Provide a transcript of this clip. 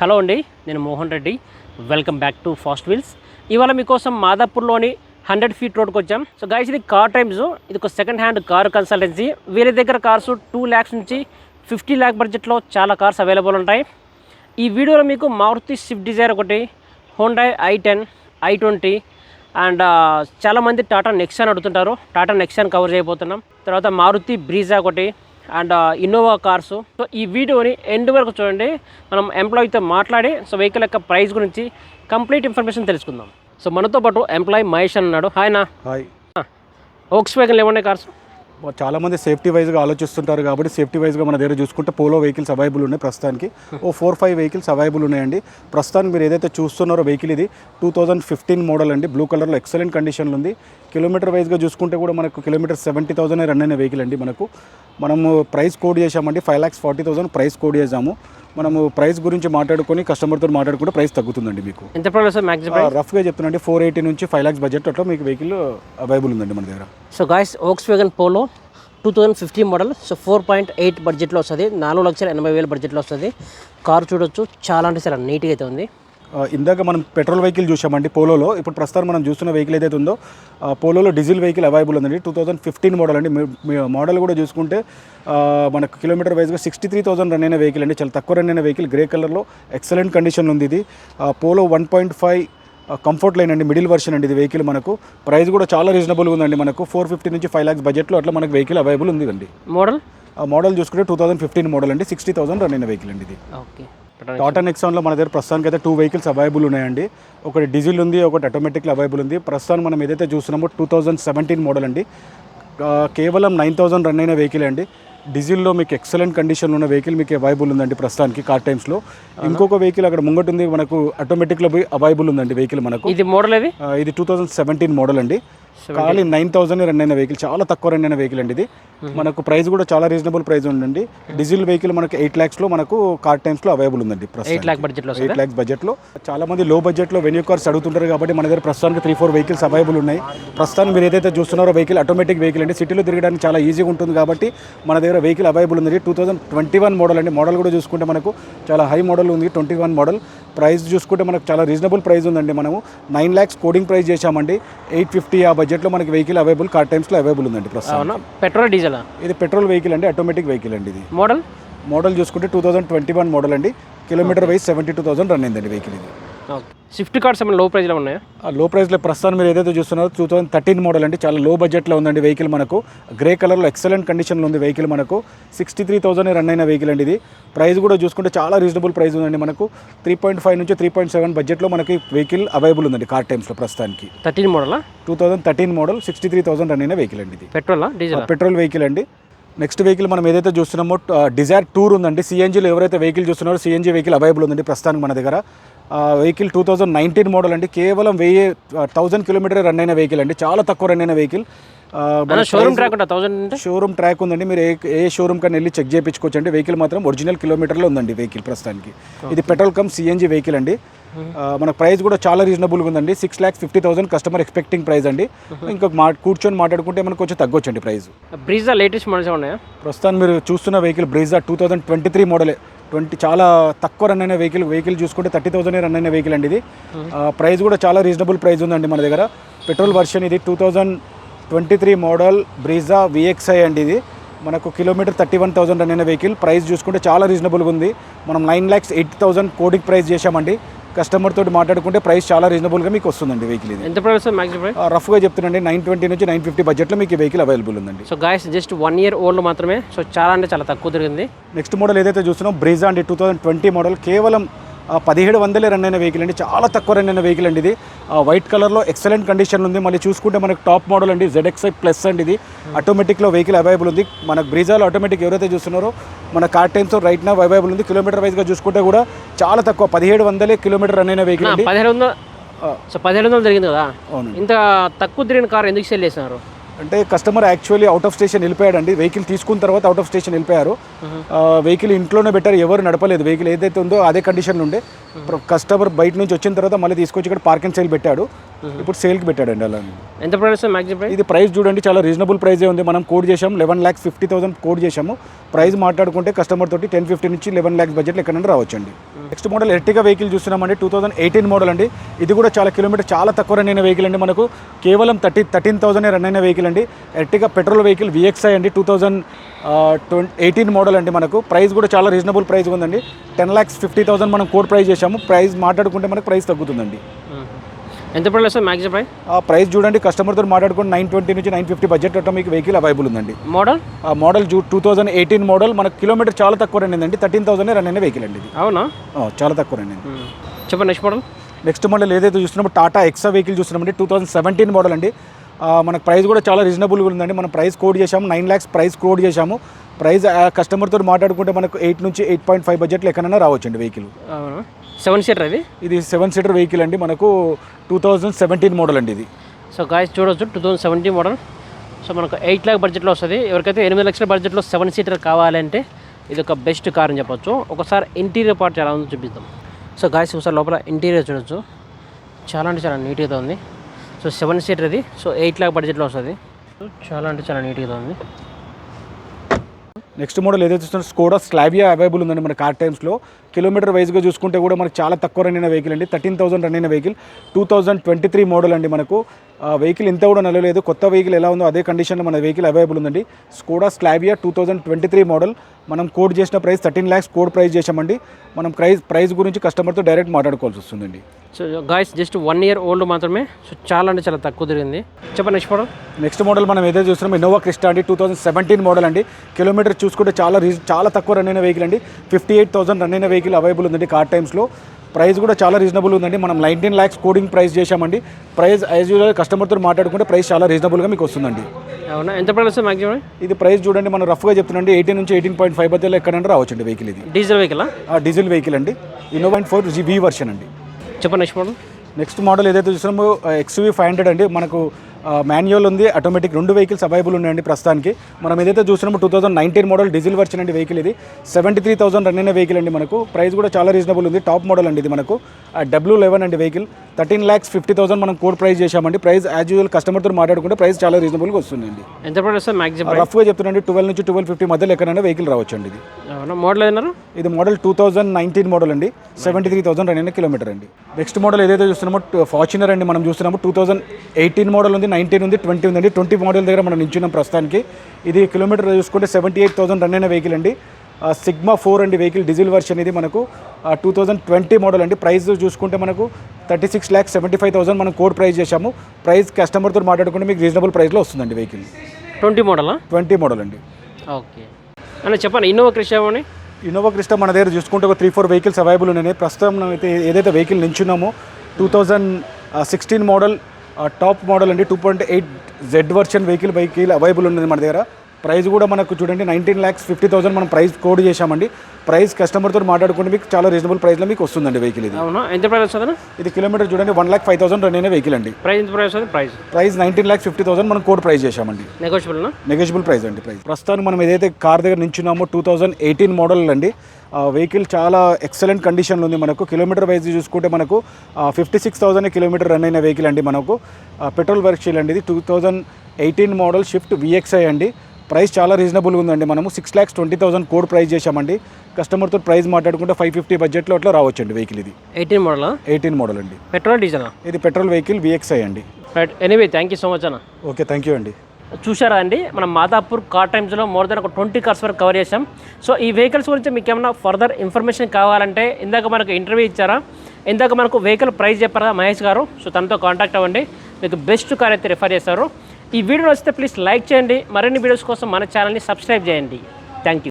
Hello అండి నేను Mohan Reddy. Welcome back to fast wheels ఇవాళ మీకోసం మాదాపూర్లోని హండ్రెడ్ ఫీట్ రోడ్కి వచ్చాం. సో గైస్ ఇది కార్ టైమ్స్ ఇది ఒక సెకండ్ హ్యాండ్ కార్ కన్సల్టెన్సీ వీరి దగ్గర కార్స్ టూ ల్యాక్స్ నుంచి ఫిఫ్టీ ల్యాక్ బడ్జెట్లో చాలా కార్స్ అవైలబుల్ ఉంటాయి. ఈ వీడియోలో మీకు మారుతి స్విఫ్ట్ డిజైర్ ఒకటి Hyundai i ten i twenty and చాలామంది టాటా నెక్సాన్ అడుగుతుంటారు. టాటా నెక్సాన్ కవర్ చేయబోతున్నాం. తర్వాత మారుతి బ్రీజా ఒకటి అండ్ ఇన్నోవా కార్స్ సో ఈ వీడియోని ఎండ్ వరకు చూడండి. మనం ఎంప్లాయీతో మాట్లాడి సో వెహికల్ యొక్క ప్రైస్ గురించి కంప్లీట్ ఇన్ఫర్మేషన్ తెలుసుకుందాం. సో మనతో పాటు ఎంప్లాయీ మహేష్ అని ఉన్నాడు. హాయ్ నా హాయ్ ఓక్స్ వ్యాగన్ ఏమన్నాయి కార్స్ చాలామంది సేఫ్టీ వైజ్గా ఆలోచిస్తుంటారు కాబట్టి సేఫ్టీ వైజ్గా మన దగ్గర చూసుకుంటే పోలో వెహికల్స్ అవైలబుల్ ఉన్నాయి ప్రస్తుతానికి. ఓ ఫోర్ ఫైవ్ వెహికల్స్ అవైలబుల్ ఉన్నాయండి. ప్రస్తుతానికి మీరు ఏదైతే చూస్తున్నారో వెహికల్ ఇది టూ థౌజండ్ ఫిఫ్టీన్ మోడల్ అండి. బ్లూ కలర్లో ఎక్సలెంట్ కండిషన్లో ఉంది. కిలోమీటర్ వైజ్గా చూసుకుంటే కూడా మనకు కిలోమీటర్ సెవెంటీ థౌసండ్ రన్ అయిన వెహికల్ అండి మనకు. మనము ప్రైస్ కోడ్ చేసామండి five lakhs forty thousand price quote చేసాము మనము ప్రైస్ గురించి మాట్లాడుకొని కస్టమర్తో మాట్లాడుకుంటే ప్రైస్ తగ్గుతుందండి మీకు. ఎంత రఫ్గా చెప్తున్నాండి ఫోర్ ఎయిటీ నుంచి ఫైవ్ ల్యాక్స్ బడ్జెట్ అట్లా మీకు వెహికల్ అవైలబుల్ ఉందండి మన దగ్గర. So guys Volkswagen Polo two thousand fifteen model so four point eight బడ్జెట్లో వస్తుంది నాలుగు లక్షల ఎనభై వేల బడ్జెట్లో వస్తుంది. కార్ చూడొచ్చు చాలా అంటే చాలా నీట్గా అయితే ఉంది. ఇందాక మనం పెట్రోల్ వెహికల్ చూసామండి పోలోలో. ఇప్పుడు ప్రస్తుతం మనం చూస్తున్న వెహికల్ ఏదైతే ఉందో పోలోలో డీజిల్ వెహికల్ అవైలబుల్ ఉందండి. టూ థౌసండ్ ఫిఫ్టీన్ మోడల్ అండి. మోడల్ కూడా చూసుకుంటే మనకు కిలోమీటర్ వైజ్గా సిక్స్టీ త్రీ థౌసండ్ రన్ అయిన వెహికల్ అండి. చాలా తక్కువ రన్ అయిన వెహికల్ గ్రే కలర్లో ఎక్సలెంట్ కండిషన్ ఉంది ఇది. Polo one point five comfort line అండి. మిడిల్ వర్షన్ అండి ఇది వెహికల్ మనకు. ప్రైస్ కూడా చాలా రీజనబుల్గా ఉందండి మనకు. ఫోర్ ఫిఫ్టీ నుంచి ఫైవ్ ల్యాక్స్ బడ్జెట్లో అట్లా మనకు వెహికల్ అవైలబుల్ ఉంది అండి మోడల్ ఆ మోడల్ చూసుకుంటే టూ థౌసండ్ ఫిఫ్టీన్ మోడల్ అండి. సిక్స్టీ థౌసండ్ రన్ అయిన వెహికల్ అండి ఇది. ఓకే టాటా నెక్సాన్లో మన దగ్గర ప్రస్తుతానికి అయితే టూ వెహికల్స్ అవైలబుల్ ఉన్నాయండి. ఒకటి డీజిల్ ఉంది ఒకటి ఆటోమేటిక్లో అవైలబుల్ ఉంది. ప్రస్తుతం మనం ఏదైతే చూస్తున్నామో టూ థౌజండ్ సెవెంటీన్ మోడల్ అండి. కేవలం నైన్ థౌసండ్ రన్ అయిన వెహికల్ అండి. డీజిల్లో మీకు ఎక్సలెంట్ కండిషన్లో ఉన్న వెహికల్ మీకు అవైలబుల్ ఉందండి ప్రస్తుతానికి కార్ టైమ్స్లో ఇంకొక వెహికల్ అక్కడ ముంగట ఉంది మనకు ఆటోమేటిక్లో అవైలబుల్ ఉందండి వెహికల్ మనకు. ఇది మోడల్ ఇది టూ థౌజండ్ సెవెంటీన్ మోడల్ అండి. ఖాళీ నైన్ థౌసండ్ రన్ అయిన వెహికల్ చాలా తక్కువ రన్ అయిన వెహికల్ అండి ఇది. మనకు ప్రైస్ కూడా చాలా రీజనబుల్ ప్రైస్ ఉందండి. డీజిల్ వెహికల్ మనకు ఎయిట్ ల్యాక్స్లో మనకు కార్ టైమ్స్లో అవైలబుల్ ఉందండి ఎయిట్ ప్రస్తుతం ల్యాక్ బడ్జెట్లో ఎయిట్ ల్యాక్స్ బడ్జెట్లో చాలా మంది లో బడ్జెట్లో వెన్యూ కార్స్ అడుగుతుంటారు కాబట్టి మన దగ్గర ప్రస్తుతానికి త్రీ ఫోర్ వెహికల్స్ అవైలబుల్ ఉన్నాయి. ప్రస్తుతానికి మీరు ఏదైతే చూస్తున్నారో వెహికల్ ఆటోమేటిక్ వెహికల్ అండి. సిటీలో తిరగడానికి చాలా ఈజీగా ఉంటుంది కాబట్టి మన దగ్గర వెహికల్ అవైలబుల్ ఉంది two thousand twenty one model అండి. మోడల్ కూడా చూసుకుంటే మనకు చాలా హై మోడల్ ఉంది. ట్వంటీ వన్ మోడల్ ప్రైస్ చూసుకుంటే మనకు చాలా రీజనబుల్ ప్రైస్ ఉందండి మనము. నైన్ ల్యాక్స్ కోడింగ్ ప్రైస్ చేశామండి. ఎయిట్ ఫిఫ్టీ ఆ బడ్జెట్లో మనకి వెహికల్ అవైలబుల్ కార్ టైమ్స్లో అవైలబుల్ ఉందండి ప్రస్తుతం పెట్రోల్ డీజిలా? ఇది పెట్రోల్ వెహికల్ అండి ఆటోమేటిక్ వెహికల్ అండి ఇది. మోడల్? మోడల్ చూసుకుంటే two thousand twenty one model అండి. Kilometre wise seventy two thousand run అయిందండి వెహికల్ ఇది. స్విఫ్ట్ కార్డ్స్ ఏమైనా లో ప్రైస్లో ఉన్నాయా లో ప్రైస్లో ప్రస్తుతం మీరు ఏదైతే చూస్తున్నారో టూ థౌసండ్ థర్టీన్ మోడల్ అండి చాలా లో బడ్జెట్లో ఉందండి వెహికల్ మనకు. గ్రే కలర్లో ఎక్సలెంట్ కండిషన్లో ఉంది వెహికల్ మనకు. సిక్స్టీ త్రీ థౌసండ్ రన్ అయిన వెహికల్ అండి ఇది. ప్రైస్ కూడా చూసుకుంటే చాలా రీజనబుల్ ప్రైస్ ఉందండి మనకు. త్రీ పాయింట్ ఫైవ్ నుంచి త్రీ పాయింట్ సెవెన్ బడ్జెట్లో మనకి వెహికల్ అవైలబుల్ ఉందండి కార్ టైమ్స్లో ప్రస్తుతానికి. Thirteen మోడలా two thousand thirteen model sixty three thousand run అయిన వెహికల్ అండి ఇది. పెట్రోలా? డీజిలా? పెట్రోల్ వెహికల్ అండి. నెక్స్ట్ వెహికల్ మనం ఏదైతే చూస్తున్నామో డిజైర్ టూర్ ఉందండి. సిఎన్జీలో ఎవరైతే వెహికల్ చూస్తున్నారో సిఎన్జీ వెహికల్ అవైలబుల్ ఉందండి ప్రస్తుతానికి మన దగ్గర. Vehicle two thousand nineteen model అండి. కేవలం వెయ్యి థౌజండ్ కిలోమీటర్ రన్ అయిన వెహికల్ అండి. చాలా తక్కువ రన్ అయిన vehicle showroom track thousand showroom track ఉందండి. మీరు ఏ ఏ షోరూమ్ కన్నా వెళ్ళి చెక్ చేయించుకోవచ్చు అండి వెహికల్ మాత్రం ఒరిజినల్ కిలోమీటర్లో ఉందండి వెహికల్ ప్రస్తుతానికి. ఇది పెట్రోల్ కమ్ సిఎన్జీ వెహికల్ అండి. మన ప్రైస్ కూడా చాలా రీజనబుల్గా ఉందండి. Six lakhs fifty thousand customer expecting price అండి. ఇంకొక మా కూర్చొని మాట్లాడుకుంటే మనకు కొంచెం తగ్గొచ్చండి ప్రైస్ బ్రీజా లేటెస్ట్ మోడల్స్ ఉన్నాయా? ప్రస్తుతం మీరు చూస్తున్న vehicle Brezza two thousand twenty three model twenty చాలా తక్కువ రన్ అయిన వెహికల్ వెహికల్ చూసుకుంటే థర్టీ థౌసండ్ రన్ అయిన వెహికల్ అండి ఇది. ప్రైస్ కూడా చాలా రీజనబుల్ ప్రైస్ ఉందండి మన దగ్గర. పెట్రోల్ వర్షన్ ఇది two thousand twenty three model Brezza VXI అండి ఇది. మనకు kilometre thirty one thousand run అయిన వెహికల్ ప్రైస్ చూసుకుంటే చాలా రీజనబుల్గా ఉంది. మనం nine lakhs eighty thousand quoting price చేశామండి. కస్టమర్ తోటి మాట్లాడుకుంటే ప్రైస్ చాలా రీజనబుల్గా మీకు వస్తుందండి వెహికల్ ఇది. ఎంత ప్రైస్ రఫ్గా చెప్తున్నాండి నైన్ ట్వంటీ నుంచి నైన్ ఫిఫ్టీ బడ్జెట్లో మీకు వెహికల్ అవైలబుల్ ఉందండి. So guys just one year old మాత్రమే సో చాలా అంటే చాలా తక్కువ తిరిగింది. నెక్స్ట్ మోడల్ ఏదైతే చూస్తున్నాం బ్రీజా అండి టూ థౌసండ్ ట్వంటీ మోడల్. కేవలం పదిహేడు వందలే రన్ అయిన వెహికల్ అండి. చాలా తక్కువ రన్ అయిన వెహికల్ అండి ఇది. ఆ, వైట్ కలర్లో ఎక్సలెంట్ కండిషన్ ఉంది. మళ్ళీ చూసుకుంటే మనకు టాప్ మోడల్ అండి. జెడ్ఎక్స్ఐ ప్లస్ అండి ఇది. ఆటోమేటిక్లో వెహికల్ అవైలబుల్ ఉంది. మనకు బ్రీజాలో ఆటోమేటిక్ ఎవరైతే చూస్తున్నారో మన కార్ టైమ్స్ రైట్ నా అవైలబుల్ ఉంది కిలోమీటర్ వైజ్గా చూసుకుంటే కూడా చాలా తక్కువ. పదిహేడు వందలే కిలోమీటర్ రన్ అయిన వెహికల్ అండి. పదిహేడు వందలు సో పదిహేడు వందలు జరిగింది కదా? ఇంత తక్కువ తిరిగిన కార్ ఎందుకు సెల్ చేస్తున్నారు? అంటే customer actually out of station వెళ్ళిపోయాడండి. Vehicle తీసుకున్న తర్వాత అవుట్ ఆఫ్ స్టేషన్ వెళ్ళిపోయారు. వెహికల్ ఇంట్లోనే పెట్టారు. ఎవరు నడపలేదు. వెహికల్ ఏదైతే ఉందో అదే కండిషన్లో ఉండే. కస్టమర్ బయట నుంచి వచ్చిన తర్వాత మళ్ళీ తీసుకొచ్చి ఇక్కడ పార్కింగ్ సేల్ పెట్టాడు. ఇప్పుడు సేల్కి పెట్టాడండి అలా. ఎంత ప్రైస్ ఇది ప్రైస్ చూడండి చాలా రీజనబుల్ ప్రైజే ఉంది. మనం కోడ్ చేసాం eleven lakhs fifty thousand quote చేసాము ప్రైస్ మాట్లాడుకుంటే కస్టమర్ తోటి టెన్ ఫిఫ్టీ నుంచి లెవెన్ ల్యాక్స్ బడ్జెట్లో ఎక్కడైనా రావచ్చండి. నెక్స్ట్ మోడల్ ఎర్టిగా వెహికల్ చూస్తున్నామండి టూ థౌసండ్ ఎయిటీన్ మోడల్ అండి. ఇది కూడా చాలా కిలోమీటర్ చాలా తక్కువ రన్ అయిన వెహికల్ అండి మనకు. కేవలం థర్టీ థర్టీన్ థౌసండ్ రన్ అయిన వెహికల్ అండి. ఎర్టిగా పెట్రోల్ వెహికల్ విఎక్స్ఐ అండి two thousand twenty eighteen model అండి మనకు. ప్రైస్ కూడా చాలా రీజనబుల్ ప్రైస్ ఉందండి. టెన్ ల్యాక్స్ ఫిఫ్టీ థౌసండ్ మనం కోడ్ ప్రైస్ చేసాము ప్రైస్ మాట్లాడుకుంటే మనకు ప్రైస్ తగ్గుతుందండి. ఎంత ప్రైస్ మ్యాక్సిమం ప్రైస్? ఆ ప్రైస్ చూడండి కస్టమర్తో మాట్లాడుకుంటే నైన్ ట్వంటీ నుంచి నైన్ ఫిఫ్టీ బడ్జెట్ మీకు వెహికల్ అవైలబుల్ ఉందండి. మోడల్? ఆ మోడల్ జూ టూ థౌసండ్ ఎయిటీన్ మోడల్ మనకు కిలోమీటర్ చాలా తక్కువ రన్ అయిందండి. థర్టీన్ థౌసండ్ రన్ అయిన వెహికల్ అండి ఇది. అవునా? చాలా తక్కువ రన్ అయింది. చెప్పండి నెక్స్ట్ మోడల్ నెక్స్ట్ మోడల్ ఏదైతే చూస్తున్నామో టాటా ఎక్సా వెహికల్ చూస్తున్నామండి టూ థౌసండ్ సెవెంటీన్ మోడల్ అండి. మనకు ప్రైస్ కూడా చాలా రీజనబుల్గా ఉందండి. మనం ప్రైస్ కోడ్ చేసాము నైన్ ల్యాక్స్ ప్రైస్ కోడ్ చేసాము ప్రైస్ కస్టమర్తో మాట్లాడుకుంటే మనకు ఎయిట్ నుంచి ఎయిట్ పాయింట్ ఫైవ్ బడ్జెట్లో ఎక్కడైనా రావచ్చండి వెహికల్ సెవెన్ సీటర్ ఇది ఇది సెవెన్ సీటర్ వెహికల్ అండి. మనకు టూ థౌజండ్ సెవెంటీన్ మోడల్ అండి ఇది. సో గాయస్ చూడొచ్చు two thousand seventeen model so మనకు ఎయిట్ ల్యాక్ బడ్జెట్లో వస్తుంది. ఎవరికైతే ఎనిమిది లక్షల బడ్జెట్లో సెవెన్ సీటర్ కావాలంటే ఇది ఒక బెస్ట్ కార్ అని చెప్పొచ్చు. ఒకసారి ఇంటీరియర్ పార్ట్ ఎలా ఉందో చూపిద్దాం. సో గాయస్ ఒకసారి లోపల ఇంటీరియర్ చూడొచ్చు. చాలా అంటే చాలా నీట్గా ఉంది. సో సెవెన్ సీటర్ ఇది. సో ఎయిట్ ల్యాక్ బడ్జెట్లో వస్తుంది. చాలా అంటే చాలా నీట్గా ఉంది. నెక్స్ట్ మోడల్ ఏదైతే స్కోడా స్లాబియా అవైలబుల్ ఉందండి మన కార్ టైమ్స్లో కిలోమీటర్ వైజ్గా చూసుకుంటే కూడా మనకు చాలా తక్కువ రన్ అయిన వెహికల్ అండి. థర్టీన్ థౌసండ్ రన్ అయిన vehicle. Two thousand twenty three model అండి మనకు. ఆ వెహికల్ ఇంత కూడా నలలేదు కొత్త వెహికల్ ఎలా ఉందో అదే కండిషన్లో మన వెహికల్ అవైలబుల్ ఉందండి. Skoda Slavia two thousand twenty three model. మనం కోడ్ చేసిన price thirteen lakhs quote price చేసామండి మనం ప్రైస్ ప్రైస్ గురించి కస్టమర్తో డైరెక్ట్ మాట్లాడుకోవాల్సి వస్తుందండి. So guys just one year old మాత్రమే. సో చాలా అంటే చాలా తక్కువ తిరిగింది. చెప్పండి నెక్స్ట్ మోడల్ నెక్స్ట్ మోడల్ మనం ఏదైతే చూస్తున్నాం ఇన్నోవా క్రిస్టా అండి. టూ థౌసండ్ సెవెంటీన్ మోడల్ అండి. కిలోమీటర్ చూసుకుంటే చాలా చాలా తక్కువ రన్ అయిన వెహికల్ అండి. ఫిఫ్టీ ఎయిట్ థౌసండ్ రన్ అయిన వెహికల్ అవైలబుల్ ఉందండి కార్ టైమ్స్లో ప్రైస్ కూడా చాలా రీజనబుల్ ఉందండి. మనం నైన్టీన్ ల్యాక్స్ కోడింగ్ ప్రైస్ చేశామండి. ప్రైస్ యాజ్ యూజువల్ కస్టమర్తో మాట్లాడుకుంటే ప్రైస్ చాలా రీజనబుల్గా మీకు వస్తుందండి. అవునా? ఎంత ప్రైస్ మ్యాక్సిమం ఇది ప్రైస్ చూడండి మనం రఫ్గా చెప్తున్నాండి ఎయిటీన్ నుంచి ఎయిటీన్ పాయింట్ ఫైవ్ మధ్యలో ఎక్కడంటే రావచ్చండి వెహికల్ ఇది. డీజిల్ వెహికల్ ఆ డీజిల్ వెహికల్ అండి. Innova point four G version అండి. చెప్పండి నెక్స్ట్ మోడల్ నెక్స్ట్ మోడల్ ఏదైతే చూస్తున్నామో ఎక్స్వీ ఫైవ్ హండ్రెడ్ అండి. మనకు మాన్యువల్ ఉంది ఆటోమేటిక్ రెండు వెహికల్స్ అవైలబుల్ ఉన్నాయండి ప్రస్తుతానికి. మనం ఏదైతే చూసినామో two thousand nineteen model diesel version అండి వెహికల్ ఇది. సెవెంటీ త్రీ థౌసండ్ రన్ అయిన వెహికల్ అండి మనకు. ప్రైస్ కూడా చాలా రీజనబుల్ ఉంది. టాప్ మోడల్ అండి ఇది మనకు. డబ్ల్యూ లెవెన్ అండి vehicle thirteen lakhs fifty thousand మనం కోడ్ ప్రైస్ చేశామండి. ప్రైస్ యాజ్ యూజువల్ కస్టమర్తో మాట్లాడుకుంటే ప్రైస్ చాలా రీజనబుల్గా వస్తుందండి. ఎంత ప్రైస్ మ్యాక్సిమం రఫ్గా చెప్తున్నాండి ట్వెల్వ్ నుంచి ట్వెల్వ్ ఫిఫ్టీ మధ్యలో ఎక్కడైనా వెహికల్ రావచ్చండి ఇది. అవునా? మోడల్ ఏదన్నారు ఇది model two thousand nineteen model అండి. సెవెంటీ త్రీ థౌసండ్ అయిన కిలోమీటర్ అండి. నెక్స్ట్ మోడల్ ఏదైతే చూస్తున్నామో ఫార్చునర్ అండి మనం చూస్తున్నాము టూ థౌసండ్ ఎయిటీన్ మోడల్ ఉంది నైన్టీన్ ఉంది ట్వంటీ ఉందండి ట్వంటీ మోడల్ దగ్గర మనం నించున్నాం ప్రస్తుతానికి. ఇది కిలోమీటర్ చూసుకుంటే సెవెంటీ ఎయిట్ థౌసండ్ రన్ అయిన వెహికల్ అండి. సిగ్మా ఫోర్ అండి వెహికల్ డీజిల్ వర్షన్ ఇది మనకు టూ థౌజండ్ ట్వంటీ మోడల్ అండి. ప్రైస్ చూసుకుంటే మనకు thirty six lakhs seventy five thousand మనం కోడ్ ప్రైస్ చేశాము. ప్రైస్ కస్టమర్తో మాట్లాడుకుంటే మీకు రీజనబుల్ ప్రైస్లో వస్తుందండి వెహికల్ ట్వంటీ మోడలా ట్వంటీ మోడల్ అండి. ఓకే అన్న చెప్పండి ఇన్నోవా క్రిషామని ఇన్నోవా క్రిస్టా మన దగ్గర చూసుకుంటే ఒక త్రీ ఫోర్ వెహికల్స్ అవైలబుల్ ఉన్నాయి. ప్రస్తుతం మనం అయితే ఏదైతే vehicle నించున్నామో two thousand sixteen model top model అండి. Two point eight Z version vehicle vehicle available ఉన్నది మన దగ్గర. ప్రైస్ కూడా మనకు చూడండి నైన్టీన్ ల్యాక్స్ ఫిఫ్టీ థౌసండ్ మనం ప్రైస్ కోడ్ చేశామండి. ప్రైస్ కస్టమర్తో మాట్లాడుకుంటే మీకు చాలా రీజనబుల్ ప్రైస్లో మీకు వస్తుందండి వెహికల్ ఇది. అవునా? ఎంత ప్రైస్ వస్తుంది ఇది కిలోమీటర్ చూడండి one lakh five thousand run అయిన వెహికల్ అండి. ప్రైస్ ఎంత price price price nineteen lakhs fifty thousand మనం కోడ్ ప్రైస్ చేశామండి. నెగోషియబుల్నా నెగోషియబుల్ ప్రైస్ అండి ప్రైస్ ప్రస్తుతానికి మనం ఏదైతే కార్ దగ్గర నించున్నామో టూ థౌజండ్ ఎయిటీన్ మోడల్ అండి వెహికల్ చాలా ఎక్సలెంట్ కండిషన్లో ఉంది మనకు. కిలోమీటర్ వైజ్ చూసుకుంటే మనకు fifty six thousand kilometre run అయిన వెహికల్ అండి మనకు. పెట్రోల్ వర్క్షీల్ అండి ఇది. Two thousand eighteen model Swift VXI అండి. ప్రైస్ చాలా రీజనబుల్గా ఉందండి. మనము six lakhs twenty thousand quote price చేశామండి. కస్టమర్తో ప్రైస్ మాట్లాడుకుంటే ఫైవ్ ఫిఫ్టీ బడ్జెట్లో అట్లా రావచ్చండి వెహికల్ ఇది. ఎయిటీన్ మోడలా ఎయిటీన్ మోడల్ అండి. పెట్రోల్ డీజిలా ఇది పెట్రోల్ వెహికల్ విఎక్స్ఐ అండి. Right anyway thank you so much అన్న. ఓకే థ్యాంక్ యూ అండి. చూసారా అండి? మనం మాదాపూర్ కార్ టైమ్స్లో మోర్ దెన్ ఒక ట్వంటీ కార్స్ వరకు కవర్ చేసాం సో ఈ వెహికల్స్ గురించి మీకు ఏమైనా ఫర్దర్ ఇన్ఫర్మేషన్ కావాలంటే ఇందాక మనకు ఇంటర్వ్యూ ఇచ్చారా? ఇందాక మనకు వెహికల్ ప్రైస్ చెప్పారా మహేష్ గారు. సో తనతో కాంటాక్ట్ అవ్వండి. మీకు బెస్ట్ కార్ అయితే రిఫర్ చేస్తారు ఈ వీడియో నచ్చితే ప్లీజ్ లైక్ చేయండి. మరిన్ని వీడియోస్ కోసం మన ఛానల్ని సబ్స్క్రైబ్ చేయండి. Thank you